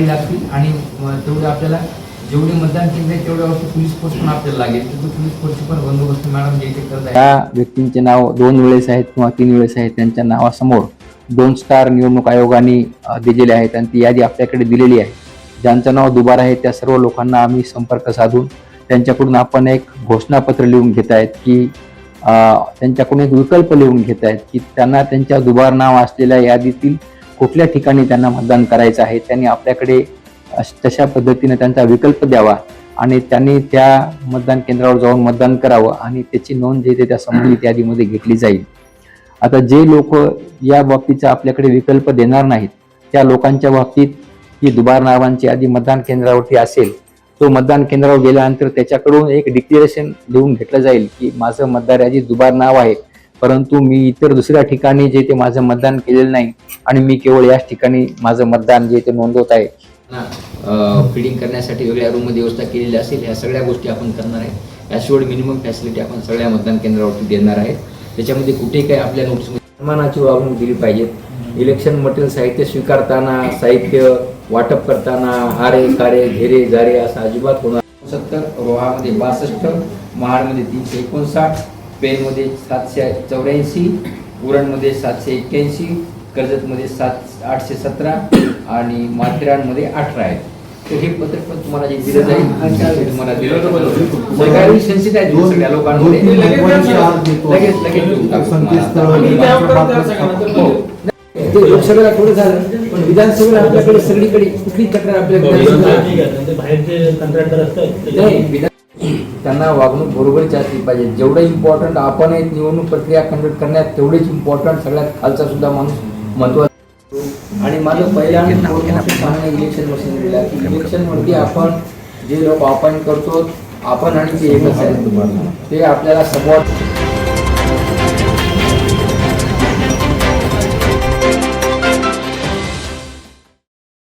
लागतील आणि तेवढे आपल्याला जेवढे मतदान केंद्र आहे तेवढ्यावरती पोलीस फोर्स पण आपल्याला लागेल. तर पोलीस फोर्सची पण बंदोबस्त मॅडम जे इथे करत त्या व्यक्तींचे नाव दोन वेळेस आहेत किंवा तीन वेळेस आहेत त्यांच्या नावासमोर दोन स्टार निवडणूक आयोगाने दिलेले आहेत आणि ती यादी आपल्याकडे दिलेली आहे. ज्यांचं नाव दुबार आहे त्या सर्व लोकांना आम्ही संपर्क साधून त्यांच्याकडून आपण एक घोषणापत्र लिहून घेत आहेत की त्यांच्याकडून एक विकल्प लिहून घेत आहेत की त्यांना त्यांच्या दुबार नाव असलेल्या यादीतील कुठल्या ठिकाणी त्यांना मतदान करायचं आहे त्यांनी आपल्याकडे अश- तशा पद्धतीने त्यांचा विकल्प द्यावा आणि त्यांनी त्या मतदान केंद्रावर जाऊन मतदान करावं आणि त्याची नोंद जे ते त्या संबंधित यादीमध्ये घेतली जाईल. आता जे लोक या बाबतीचा आपल्याकडे विकल्प देणार नाहीत त्या लोकांच्या बाबतीत ही दुबार नावांची यादी मतदान केंद्रावरती असेल तो मतदान केंद्रावर गेल्यानंतर त्याच्याकडून एक डिक्लेरेशन लिहून घेतलं जाईल की माझं मतदार यादी दुबार नाव आहे. परंतु मी इतर दुसऱ्या ठिकाणी जे ते माझं मतदान केलेलं नाही आणि मी केवळ याच ठिकाणी माझं मतदान जे ते नोंदवत आहे. फिडिंग करण्यासाठी वेगळ्या रूममध्ये व्यवस्था केलेली असेल ह्या सगळ्या गोष्टी आपण करणार आहे. याशिवाय मिनिमम फॅसिलिटी आपण सगळ्या मतदान केंद्रावरती देणार आहे. त्याच्यामध्ये कुठे काही आपल्या नोटीसमध्ये सन्मानाची वागणूक दिली पाहिजेत इलेक्शन मटेरियल साहित्य स्वीकारताना साहित्य वाटप करताना हारे कारे घेरे जारे असं अजिबात होणार सत्तर रोहामध्ये बासष्ट महाडमध्ये तीनशे एकोणसाठ पेनमध्ये सातशे चौऱ्याऐंशी उरणमध्ये सातशे एक्क्याऐंशी कर्जतमध्ये सात आठशे सतरा आणि माथेरानमध्ये अठरा आहे तर हे पत्रक पण तुम्हाला जे दिलं जाईल तुम्हाला दिलं सेन्सिटिव्ह आहे सगळ्या लोकांमध्ये. लगेच लगेच. हो. ते लोकसभेला थोडं झालं पण विधानसभेला आपल्याकडे सगळीकडे कुठली तक्रार आपल्याकडे बाहेरचे कंत्राटदार असतात नाही विधान त्यांना वागणूक बरोबरीची असली पाहिजे. जेवढं इम्पॉर्टंट आपण एक निवडणूक प्रक्रिया कंडक्ट करण्यात तेवढेच इम्पॉर्टंट सगळ्यात खालचा सुद्धा माणूस महत्त्वाचा आणि माझं पहिल्यांदा सांगणं इलेक्शन मशीनरीला की इलेक्शनवरती आपण जे लोक अपॉइंट करतो आपण आणि ते एकच आहे. ते आपल्याला सपोर्ट